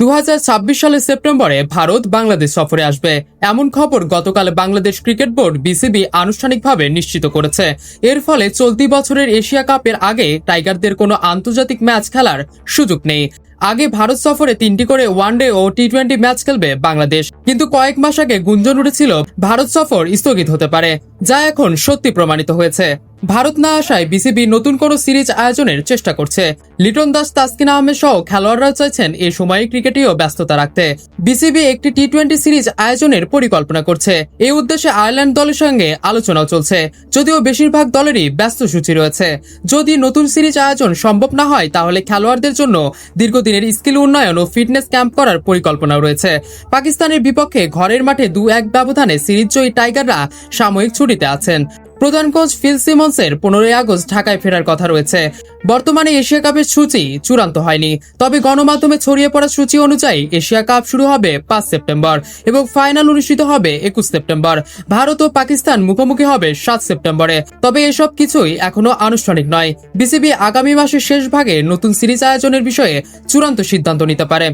দু সালের সেপ্টেম্বরে ভারত বাংলাদেশ সফরে আসবে। এমন খবর গতকাল বাংলাদেশ ক্রিকেট বোর্ড বিসিবি আনুষ্ঠানিকভাবে নিশ্চিত করেছে। এর ফলে চলতি বছরের এশিয়া কাপের আগে টাইগারদের কোনো আন্তর্জাতিক ম্যাচ খেলার সুযোগ নেই। আগে ভারত সফরে তিনটি করে ওয়ানডে ও টি টোয়েন্টি ম্যাচ খেলবে বাংলাদেশ। কিন্তু কয়েক মাস আগে গুঞ্জন উঠেছিল, ভারত সফর স্থগিত হতে পারে, যা এখন সত্যি প্রমাণিত হয়েছে। ভারত না আসায় বিসিবি নতুন কোনো সিরিজ আয়োজনের চেষ্টা করছে। লিটন দাস, তাসকিন আহমেদ সহ খেলোয়াড়রা চাইছেন এই সময়ে ক্রিকেটেও ব্যস্ততা রাখতে। বিসিবি একটি টি টোয়েন্টি সিরিজ আয়োজনের পরিকল্পনা করছে। এই উদ্দেশ্যে আয়ারল্যান্ড দলের সঙ্গে আলোচনাও চলছে। যদিও বেশিরভাগ দলেরই ব্যস্ত সূচি রয়েছে। যদি নতুন সিরিজ আয়োজন সম্ভব না হয়, তাহলে খেলোয়াড়দের জন্য দীর্ঘদিনের স্কিল উন্নয়ন ও ফিটনেস ক্যাম্প করার পরিকল্পনা রয়েছে। পাকিস্তানের বিপক্ষে ঘরের মাঠে দু এক ব্যবধানে সিরিজ জয়ী টাইগাররা সাময়িক ছুটিতে আছেন। প্রধান কোচ ফিল সিমন্সের পনেরোই আগস্ট ঢাকায় ফেরার কথা রয়েছে। বর্তমানে এশিয়া কাপের সূচি চূড়ান্ত হয়নি। তবে গণমাধ্যমে ছড়িয়ে পড়া সূচি অনুযায়ী এশিয়া কাপ শুরু হবে পাঁচ সেপ্টেম্বর এবং ফাইনাল অনুষ্ঠিত হবে একুশ সেপ্টেম্বর। ভারত ও পাকিস্তান মুখোমুখি হবে সাত সেপ্টেম্বরে। তবে এসব কিছুই এখনও আনুষ্ঠানিক নয়। বিসিবি আগামী মাসের শেষ ভাগে নতুন সিরিজ আয়োজনের বিষয়ে চূড়ান্ত সিদ্ধান্ত নিতে পারে।